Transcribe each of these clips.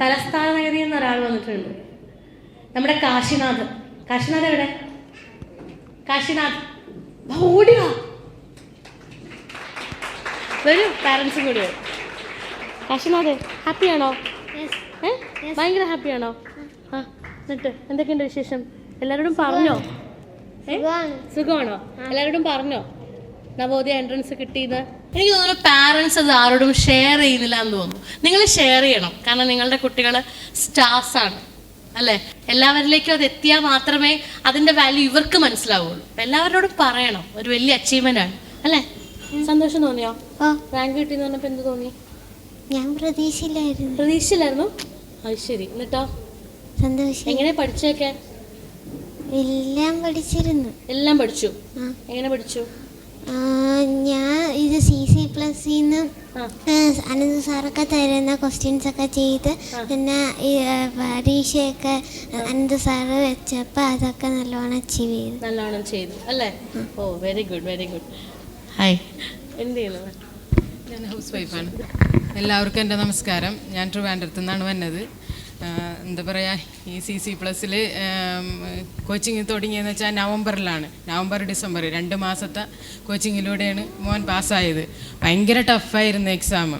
തലസ്ഥാന നഗരി എന്ന ഒരാൾ വന്നിട്ടുണ്ട്. നമ്മുടെ കാശിനാഥ് കാശിനാഥ് എവിടെ? കാശിനാഥ് വാ, ഓടി വാ. വരൂ പാരൻസും കൂടി വരും. കാശിനാഥ് ഹാപ്പിയാണോ ഭയങ്കര ഹാപ്പിയാണോ ആ എന്നിട്ട് എന്തൊക്കെയുണ്ട് വിശേഷം? എല്ലാവരോടും പറഞ്ഞോ? സുഖമാണോ. എല്ലാവരോടും പറഞ്ഞോ? നവോദയ എൻട്രൻസ് കിട്ടിയത് എനിക്ക് തോന്നുന്നു പാരൻസ് അത് ആരോടും ഷെയർ ചെയ്യുന്നില്ല എന്ന് തോന്നുന്നു. നിങ്ങൾ ഷെയർ ചെയ്യണം. കാരണം നിങ്ങളുടെ കുട്ടികൾ സ്റ്റാർസ് ആണ്. അല്ലേ? എല്ലാവരിലേക്കും അത് എത്തിയാൽ മാത്രമേ അതിന്റെ വാല്യൂ ഇവർക്ക് മനസ്സിലാവുള്ളൂ. അപ്പൊ എല്ലാവരോടും പറയണം. ഒരു വലിയ അച്ചീവ്മെന്റ് ആണ്. അല്ലേ? സന്തോഷം തോന്നിയോ? റാങ്ക് കിട്ടി എന്ന് പറഞ്ഞപ്പോ എന്ത് തോന്നി? ഞാൻ പ്രതീക്ഷയിലായിരുന്നു പ്രതീക്ഷയില്ലായിരുന്നു? അത് ശരി. എന്നിട്ടോ? സന്തോഷം. എങ്ങനെ പഠിച്ചൊക്കെ എല്ലാം പഠിച്ചിരുന്നു. എല്ലാം പഠിച്ചു? എങ്ങനെ പഠിച്ചു? ഞാൻ അനന്ത് സാറൊക്കെ തരുന്ന ക്വസ്റ്റ്യൻസ് ഒക്കെ ചെയ്ത് പിന്നെ ഈ പരീക്ഷയൊക്കെ അനന്ത് സാറ് വെച്ചപ്പോൾ അതൊക്കെ നല്ലോണം അച്ചീവ് ചെയ്തു. നല്ലോണം ചെയ്തു അല്ലേ? ഓ very good very good hi എന്ത് ചെയ്യുന്നു? ഞാൻ ഹൗസ് വൈഫാണ്. എല്ലാവർക്കും എന്റെ നമസ്കാരം. ഞാൻ ട്രിവാൻഡ്രത്തു നിന്നാണ് വന്നത്. എന്താ പറയുക ഈ സി സി പ്ലസ്സിൽ കോച്ചിങ് തുടങ്ങിയെന്ന് വെച്ചാൽ നവംബറിലാണ്. നവംബർ ഡിസംബർ രണ്ട് മാസത്തെ കോച്ചിങ്ങിലൂടെയാണ് മോൻ പാസ്സായത്. ഭയങ്കര ടഫായിരുന്നു എക്സാം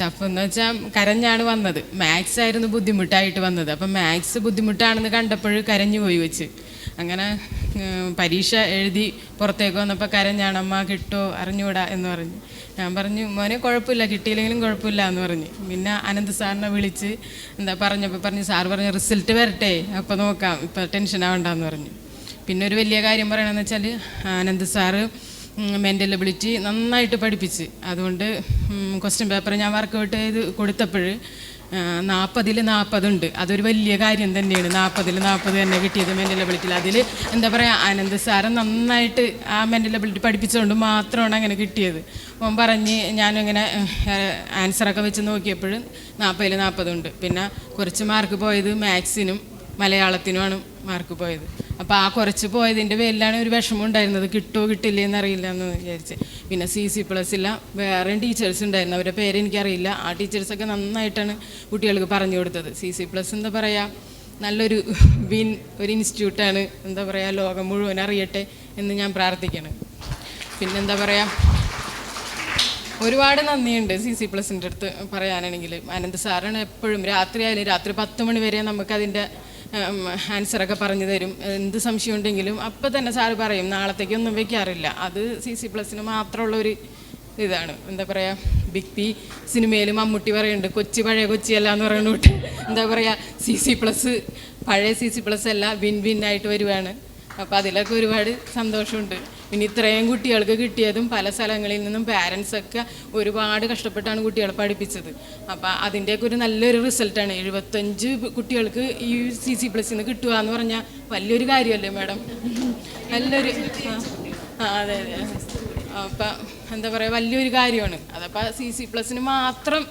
ടഫ് എന്ന് വെച്ചാൽ കരഞ്ഞാണ് വന്നത്. മാത്സ് ആയിരുന്നു ബുദ്ധിമുട്ടായിട്ട് വന്നത്. അപ്പം മാത്സ് ബുദ്ധിമുട്ടാണെന്ന് കണ്ടപ്പോൾ കരഞ്ഞു പോയി വെച്ച്. അങ്ങനെ പരീക്ഷ എഴുതി പുറത്തേക്ക് വന്നപ്പോൾ അമ്മ കിട്ടോ അറിഞ്ഞൂടാ എന്ന് പറഞ്ഞു. ഞാൻ പറഞ്ഞു മോനെ കുഴപ്പമില്ല കിട്ടിയില്ലെങ്കിലും കുഴപ്പമില്ല എന്ന് പറഞ്ഞു. പിന്നെ അനന്ത് സാറിനെ വിളിച്ച് എന്താ പറഞ്ഞപ്പോൾ പറഞ്ഞു സാർ പറഞ്ഞു റിസൾട്ട് വരട്ടെ അപ്പോൾ നോക്കാം ഇപ്പോൾ ടെൻഷൻ ആവണ്ടെന്ന് പറഞ്ഞു. പിന്നെ ഒരു വലിയ കാര്യം പറയണമെന്ന് വെച്ചാൽ അനന്ത് സാറ് മെന്റൽ എബിലിറ്റി നന്നായിട്ട് പഠിപ്പിച്ച്. അതുകൊണ്ട് ക്വസ്റ്റ്യൻ പേപ്പർ ഞാൻ വർക്ക് ഔട്ട് ചെയ്ത് കൊടുത്തപ്പോൾ നാൽപ്പതിൽ നാൽപ്പതുണ്ട് അതൊരു വലിയ കാര്യം തന്നെയാണ്. നാൽപ്പതിൽ നാൽപ്പത് തന്നെ കിട്ടിയത് മെന്റൽ എബിലിറ്റിയിൽ അതിൽ എന്താ പറയുക ആനന്ദ് സാറ് നന്നായിട്ട് ആ മെന്റൽ എബിലിറ്റി പഠിപ്പിച്ചുകൊണ്ട് മാത്രമാണ് അങ്ങനെ കിട്ടിയത്. അപ്പം പറഞ്ഞ് ഞാനിങ്ങനെ ആൻസറൊക്കെ വെച്ച് നോക്കിയപ്പോഴും നാൽപ്പതിൽ നാൽപ്പതുണ്ട് പിന്നെ കുറച്ച് മാർക്ക് പോയത് മാത്സിനും മലയാളത്തിനുമാണ് മാർക്ക് പോയത്. അപ്പോൾ ആ കുറച്ച് പോയതിന്റെ പേരിലാണ് ഒരു വിഷമം ഉണ്ടായിരുന്നത്. കിട്ടുമോ കിട്ടില്ലേ എന്നറിയില്ല എന്ന് വിചാരിച്ച്. പിന്നെ സി സി പ്ലസ് ഇല്ല. വേറെ ടീച്ചേഴ്സ് ഉണ്ടായിരുന്നു. അവരുടെ പേര് എനിക്കറിയില്ല. ആ ടീച്ചേഴ്സൊക്കെ നന്നായിട്ടാണ് കുട്ടികൾക്ക് പറഞ്ഞു കൊടുത്തത്. സി സി പ്ലസ് എന്താ പറയുക നല്ലൊരു വിൻ ഒരു ഇൻസ്റ്റിറ്റ്യൂട്ടാണ് എന്താ പറയുക ലോകം മുഴുവൻ അറിയട്ടെ എന്ന് ഞാൻ പ്രാർത്ഥിക്കണം പിന്നെന്താ പറയുക ഒരുപാട് നന്ദിയുണ്ട് സി സി പ്ലസിന്റെ അടുത്ത് പറയാനാണെങ്കിൽ. അനന്ത് സാറാണ് എപ്പോഴും രാത്രി ആയാലും രാത്രി പത്ത് മണി വരെ നമുക്കതിന്റെ ആൻസറൊക്കെ പറഞ്ഞു തരും. എന്ത് സംശയം ഉണ്ടെങ്കിലും അപ്പം തന്നെ സാറ് പറയും നാളത്തേക്കൊന്നും വെക്കാറില്ല. അത് സി സി പ്ലസിന് മാത്രമുള്ള ഒരു ഇതാണ്. എന്താ പറയുക ബിഗ് പി സിനിമയിൽ മമ്മൂട്ടി പറയുന്നുണ്ട് കൊച്ചി പഴയ കൊച്ചിയല്ല എന്ന് പറയുന്നുണ്ട് എന്താ പറയുക സി സി പ്ലസ് പഴയ സി സി പ്ലസ് അല്ല വിൻ വിൻ ആയിട്ട് വരുവാണ്. അപ്പോൾ അതിലൊക്കെ ഒരുപാട് സന്തോഷമുണ്ട്. പിന്നെ ഇത്രയും കുട്ടികൾക്ക് കിട്ടിയതും പല സ്ഥലങ്ങളിൽ നിന്നും പാരൻസ് ഒക്കെ ഒരുപാട് കഷ്ടപ്പെട്ടാണ് കുട്ടികളെ പഠിപ്പിച്ചത്. അപ്പോൾ അതിന്റെയൊക്കെ ഒരു നല്ലൊരു റിസൾട്ടാണ് എഴുപത്തഞ്ച് കുട്ടികൾക്ക് ഈ സി സി പ്ലസ് നിന്ന് കിട്ടുക എന്ന് പറഞ്ഞാൽ വലിയൊരു കാര്യമല്ലേ മാഡം നല്ലൊരു ആ അതെ അതെ. അപ്പം എന്താ പറയുക വലിയൊരു കാര്യമാണ്. അതപ്പോൾ സി സി പ്ലസിന് മാത്രം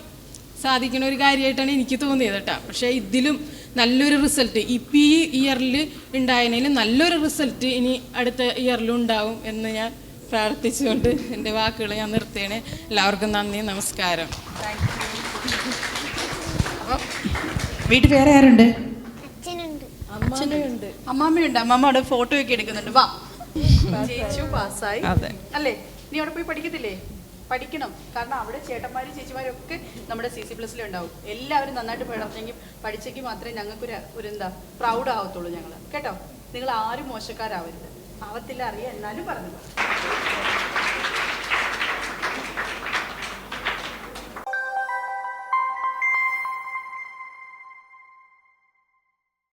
സാധിക്കുന്ന ഒരു കാര്യമായിട്ടാണ് എനിക്ക് തോന്നിയത് കേട്ടോ പക്ഷേ ഇതിലും നല്ലൊരു റിസൾട്ട്. ഇപ്പം ഈ ഇയറിൽ ഉണ്ടായതിൽ നല്ലൊരു റിസൾട്ട് ഇനി അടുത്ത ഇയറിലും ഉണ്ടാവും എന്ന് ഞാൻ പ്രാർത്ഥിച്ചുകൊണ്ട് എന്റെ വാക്കുകൾ ഞാൻ നിർത്തുകയാണ്. എല്ലാവർക്കും നന്ദി നമസ്കാരം. വീട്ടിൽ വേറെ ആരുണ്ട്? അച്ഛനുണ്ട്. അമ്മയുണ്ട് അമ്മാമ്മയുണ്ട് അമ്മാമ്മയുടെ ഫോട്ടോ ഒക്കെ എടുക്കുന്നുണ്ട്. വാ. ചേച്ചു പാസ്സായി. അതെ. അല്ലേ? നീ അവിടെ പോയി പഠിക്കത്തില്ലേ? പഠിക്കണം. കാരണം അവിടെ ചേട്ടന്മാരും ചേച്ചിമാരും ഒക്കെ നമ്മുടെ സി സി പ്ലസ്സിൽ ഉണ്ടാവും. എല്ലാവരും നന്നായിട്ട് പഠിച്ചെങ്കിൽ പഠിച്ചെങ്കിൽ മാത്രമേ ഞങ്ങൾക്കൊരു ഒരു എന്താ പ്രൗഡ് ആവത്തുള്ളൂ ഞങ്ങൾ കേട്ടോ? നിങ്ങൾ ആരും മോശക്കാരാവരുത്. ആവത്തില്ല അറിയാം. എന്നാലും പറഞ്ഞു.